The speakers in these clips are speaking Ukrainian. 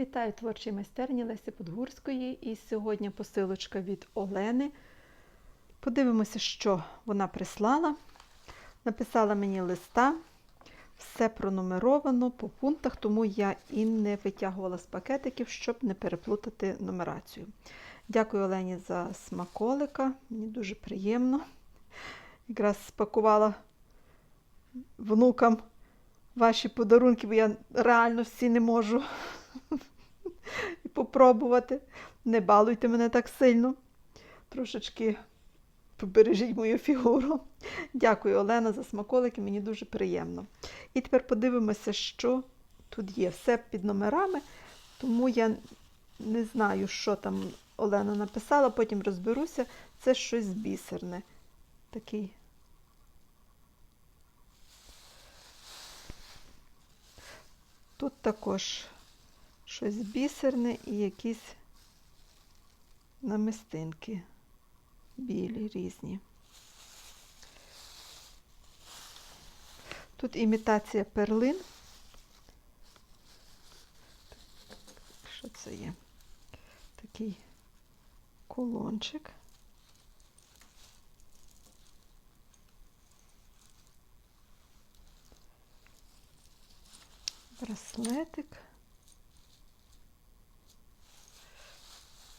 Вітаю творчій майстерні Лесі Подгурської. І сьогодні посилочка від Олени. Подивимося, що вона прислала. Написала мені листа, все пронумеровано по пунктах, тому я і не витягувала з пакетиків, щоб не переплутати нумерацію. Дякую Олені за смаколика, мені дуже приємно. Якраз спакувала внукам ваші подарунки, бо я реально всі не можу і попробувати. Не балуйте мене так сильно. Трошечки побережіть мою фігуру. Дякую, Олена, за смаколики, мені дуже приємно. І тепер подивимося, що тут є. Все під номерами, тому я не знаю, що там Олена написала, потім розберуся. Це щось бісерне. Такий. Тут також щось бісерне і якісь намистинки білі різні. Тут імітація перлин. Що це є? Такий колончик. Браслетик.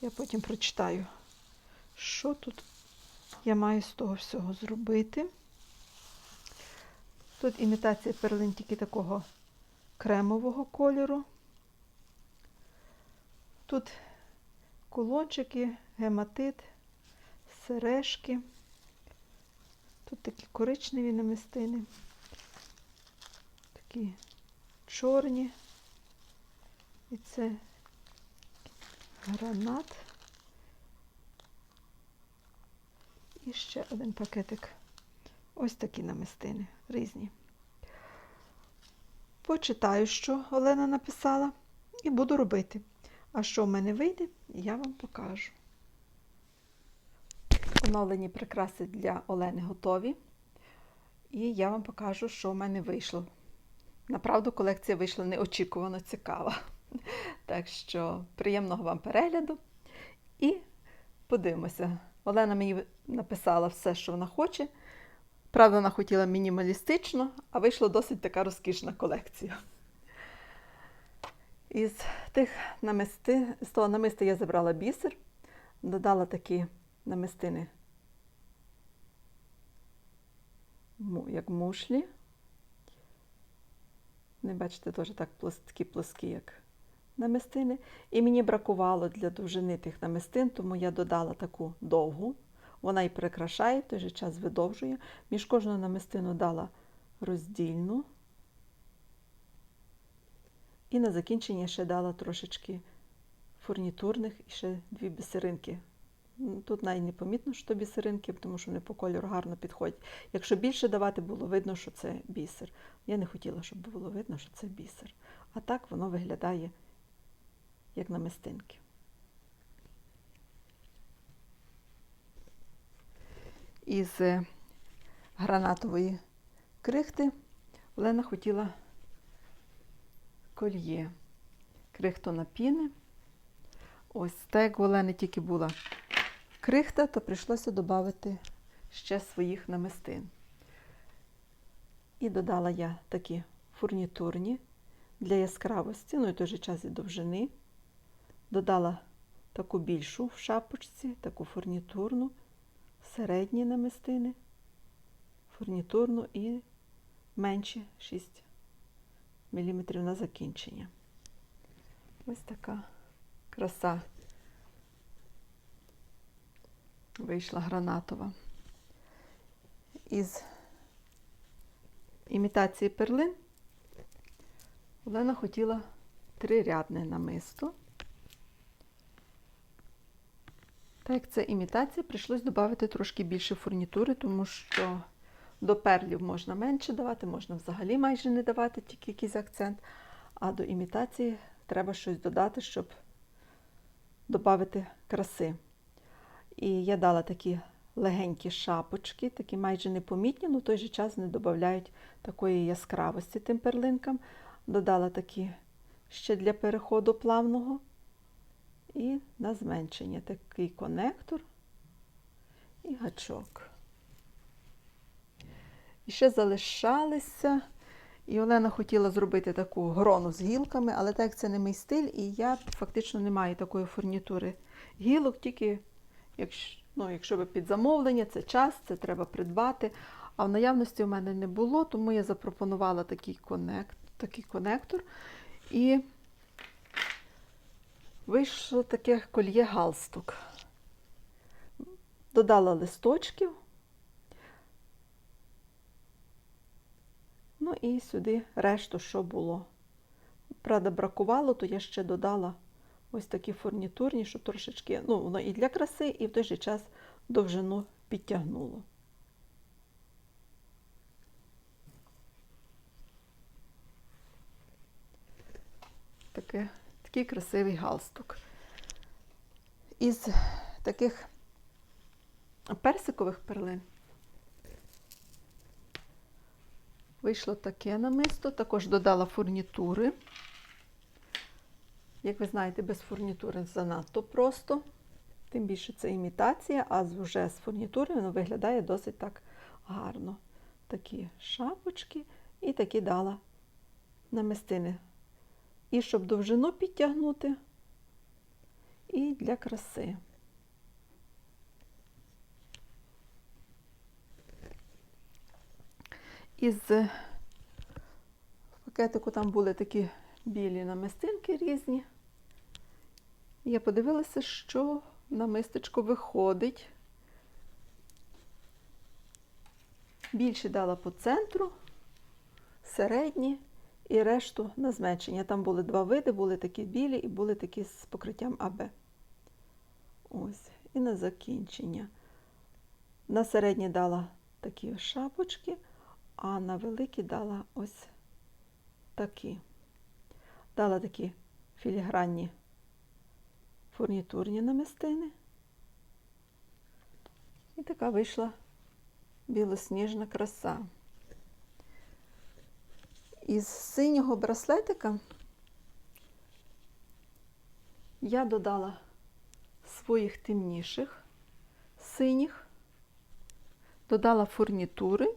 Я потім прочитаю, що тут я маю з того всього зробити. Тут імітація перлин тільки такого кремового кольору. Тут кулончики, гематит, сережки. Тут такі коричневі намистини, такі чорні. І це гранат. І ще один пакетик. Ось такі намистини різні. Почитаю, що Олена написала, і буду робити. А що в мене вийде, я вам покажу. Оновлені прикраси для Олени готові. І я вам покажу, що в мене вийшло. Направду, колекція вийшла неочікувано цікава. Так що приємного вам перегляду. І подивимося. Олена мені написала все, що вона хоче. Правда, вона хотіла мінімалістично, а вийшла досить така розкішна колекція. Із тих намисти, з того намиста я забрала бісер, додала такі намистини, як мушлі. Не бачите, теж так такі плоскі, як намистини. І мені бракувало для довжини тих намистин, тому я додала таку довгу. Вона і прикрашає, в той же час видовжує. Між кожну намистину дала роздільну. І на закінчення ще дала трошечки фурнітурних і ще дві бісеринки. Тут навіть не помітно, що бісеринки, тому що вони по кольору гарно підходять. Якщо більше давати, було видно, що це бісер. Я не хотіла, щоб було видно, що це бісер. А так воно виглядає як намистинки. Із гранатової крихти Олена хотіла кольє. Крихтона піни. Ось так, як в Олени тільки була крихта, то прийшлося додати ще своїх намистин. І додала я такі фурнітурні для яскравості, ну і той же час і довжини. Додала таку більшу в шапочці, таку фурнітурну, середні намистини, фурнітурну і менші 6 мм на закінчення. Ось така краса вийшла гранатова. Із імітації перлин Олена хотіла трирядне намисто. Так як це імітація, прийшлось додати трошки більше фурнітури, тому що до перлів можна менше давати, можна взагалі майже не давати, тільки якийсь акцент. А до імітації треба щось додати, щоб додати краси. І я дала такі легенькі шапочки, такі майже непомітні, але в той же час не додають такої яскравості тим перлинкам. Додала такі ще для переходу плавного. І на зменшення такий конектор і гачок. І ще залишалися. І Олена хотіла зробити таку грону з гілками, але так як це не мій стиль, і я фактично не маю такої фурнітури гілок, тільки якщо, ну, якщо ви під замовлення, це час, це треба придбати. А в наявності у мене не було, тому я запропонувала такий, конект, такий конектор. І вийшло таке кольє галстук. Додала листочків. Ну і сюди решту, що було. Правда, бракувало, то я ще додала ось такі фурнітурні, щоб трошечки, ну, воно і для краси, і в той же час довжину підтягнуло. Таке, такий красивий галстук. Із таких персикових перлин вийшло таке намисто, також додала фурнітури. Як ви знаєте, без фурнітури занадто просто, тим більше це імітація, а вже з фурнітури воно виглядає досить так гарно. Такі шапочки і такі дала намистини. І щоб довжину підтягнути, і для краси. Із пакетику там були такі білі намистинки різні. Я подивилася, що намистечко виходить. Більше дала по центру, середні і решту на зменшення. Там були два види, були такі білі і були такі з покриттям АБ. Ось. І на закінчення. На середні дала такі шапочки, а на великі дала ось такі. Дала такі філігранні фурнітурні намистини. І така вийшла білосніжна краса. Із синього браслетика я додала своїх темніших синіх, додала фурнітури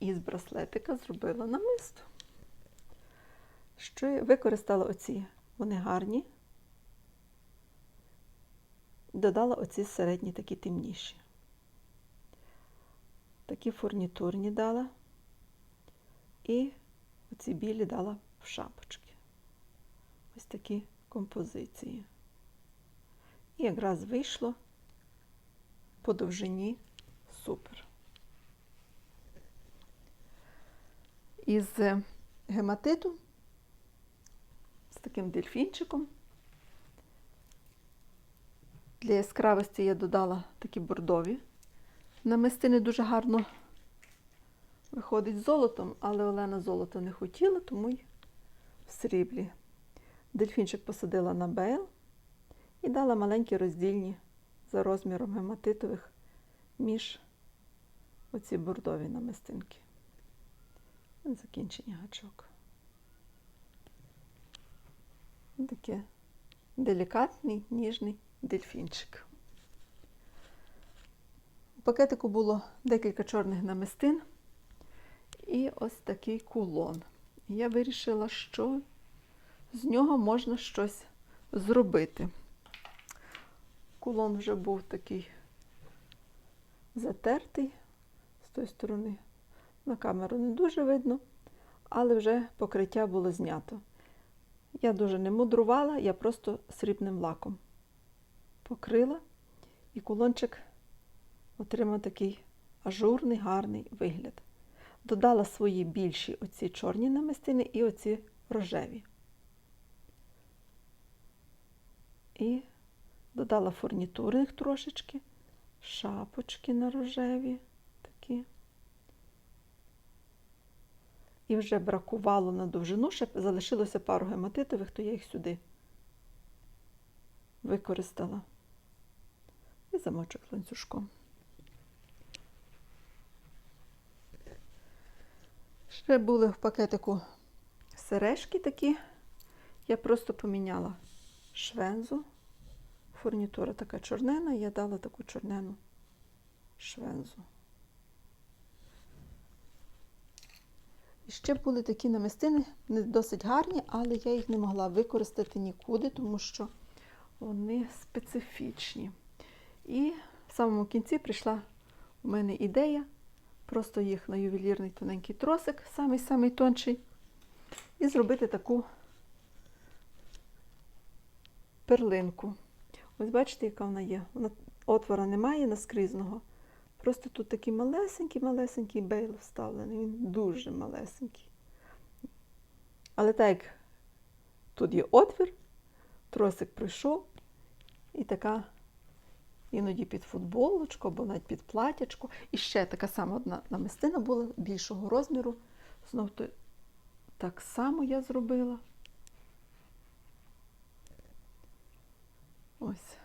і з браслетика зробила намисто. Що я використала оці, вони гарні. Додала оці середні такі темніші. Такі фурнітурні дала. І оці білі дала в шапочки. Ось такі композиції. І якраз вийшло по довжині супер. Із гематиту з таким дельфінчиком. Для яскравості я додала такі бордові. Намистини дуже гарно виходить золотом, але Олена золото не хотіла, тому й в сріблі. Дельфінчик посадила на бейл і дала маленькі роздільні за розміром гематитових між оці бордові намистинки. Закінчення гачок. Таке делікатний, ніжний дельфінчик. У пакетику було декілька чорних намистин і ось такий кулон. Я вирішила, що з нього можна щось зробити. Кулон вже був такий затертий з тої сторони. На камеру не дуже видно, але вже покриття було знято. Я дуже не мудрувала, я просто срібним лаком покрила, і кулончик отримав такий ажурний, гарний вигляд. Додала свої більші оці чорні намистини і оці рожеві. І додала фурнітурних трошечки, шапочки на рожеві такі. І вже бракувало на довжину, ще залишилося пару гематитових, то я їх сюди використала. І замочок ланцюжком. Ще були в пакетику сережки такі Я просто поміняла швензу. Фурнітура така чорнена, я дала таку чорнену швензу. І ще були такі намистини, не досить гарні, але я їх не могла використати нікуди, тому що вони специфічні. І в самому кінці прийшла у мене ідея просто їх на ювелірний тоненький тросик, самий-самий тонший, і зробити таку перлинку. Ось бачите, яка вона є. Вона отвора немає наскрізного. Просто тут такий малесенький-малесенький бейл вставлений. Він дуже малесенький. Але так як тут є отвір, тросик пройшов, і така іноді під футболочку або навіть під платячко. І ще така сама одна намистина була більшого розміру. Знов то так само я зробила. Ось.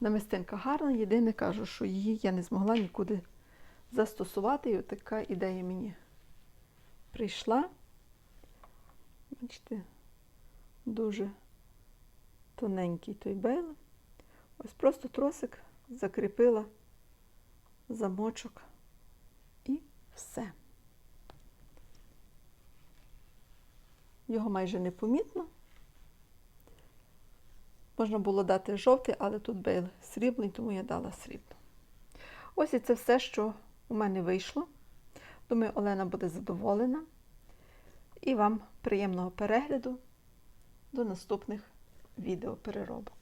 Намистинка гарна, єдине кажу, що її я не змогла нікуди застосувати. І така ідея мені прийшла. Бачите, дуже тоненький той бейл. Ось просто тросик закріпила замочок і все. Його майже непомітно. Можна було дати жовтий, але тут бейл срібний, тому я дала срібну. Ось і це все, що у мене вийшло. Думаю, Олена буде задоволена. І вам приємного перегляду до наступних відеопереробок.